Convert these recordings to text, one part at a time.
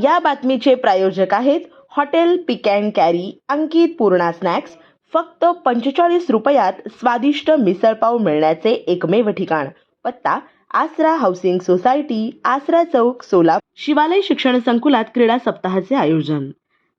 या बातमीचे प्रायोजक आहेत hotel pick and carry Ankit Purna snacks. फक्त पंचेचाळीस रुपयात स्वादिष्ट मिसळपाव मिळण्याचे एकमेव ठिकाण. पत्ता आसरा हाऊसिंग सोसायटी आसरा चौक सोलापूर. शिवालय शिक्षण संकुलात क्रीडा सप्ताहाचे आयोजन.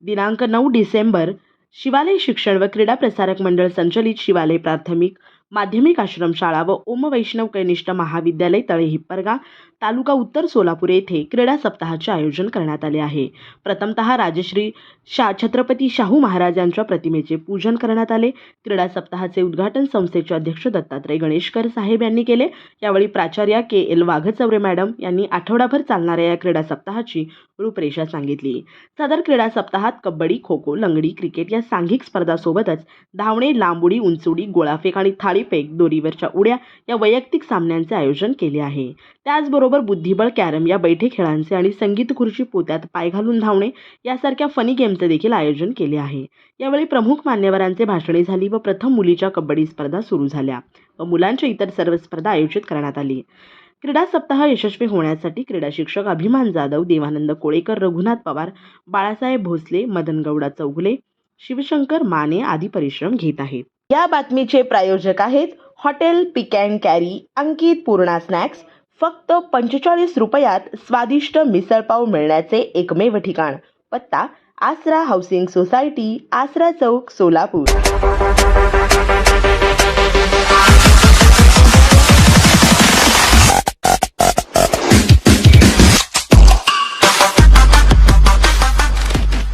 दिनांक नऊ डिसेंबर शिवालय शिक्षण व क्रीडा प्रसारक मंडळ संचलित शिवालय प्राथमिक माध्यमिक आश्रमशाळा व ओम वैष्णव कनिष्ठ महाविद्यालय तळे हिप्परगा तालुका उत्तर सोलापूर येथे क्रीडा सप्ताहाचे आयोजन करण्यात आले आहे. प्रथमतः राजश्री शा छत्रपती शाहू महाराज यांच्या प्रतिमेचे पूजन करण्यात आले. क्रीडा सप्ताहाचे उद्घाटन संस्थेचे अध्यक्ष दत्तात्रय गणेशकर साहेब यांनी केले. यावेळी प्राचार्या के एल वाघचौरे मॅडम यांनी आठवडाभर चालणाऱ्या या क्रीडा सप्ताहाची रूपरेषा सांगितली. सदर क्रीडा सप्ताहात कबड्डी खो खो लंगडी क्रिकेट या सांघिक स्पर्धासोबतच धावणे लांबुडी उंचुडी गोळाफेक आणि थाळीफेक दोरीवरच्या उड्या या वैयक्तिक सामन्यांचे आयोजन केले आहे. त्याचबरोबर बुद्धिबळ कॅरम या बैठे खेळांचे आणि संगीत खुर्ची पोत्यात पाय घालून धावणे यासारख्या फनी गेमचे देखील आयोजन केले आहे. यावेळी प्रमुख मान्यवरांचे भाषणे झाली व प्रथम मुलीच्या कबड्डी स्पर्धा सुरू झाल्या व मुलांच्या इतर सर्व स्पर्धा आयोजित करण्यात आली. क्रीडा सप्ताह यशस्वी होण्यासाठी क्रीडा शिक्षक अभिमान जाधव देवानंद कोळेकर रघुनाथ पवार बाळासाहेब भोसले मदनगौडा चौगुले शिवशंकर माने आदी परिश्रम घेत आहेत. या बातमीचे प्रायोजक आहेत hotel pick and carry Ankit Purna snacks फक्त पंचेचाळीस रुपयात स्वादिष्ट मिसळपाव मिळण्याचे एकमेव ठिकाण पत्ता आसरा हाऊसिंग सोसायटी आसरा चौक सोलापूर.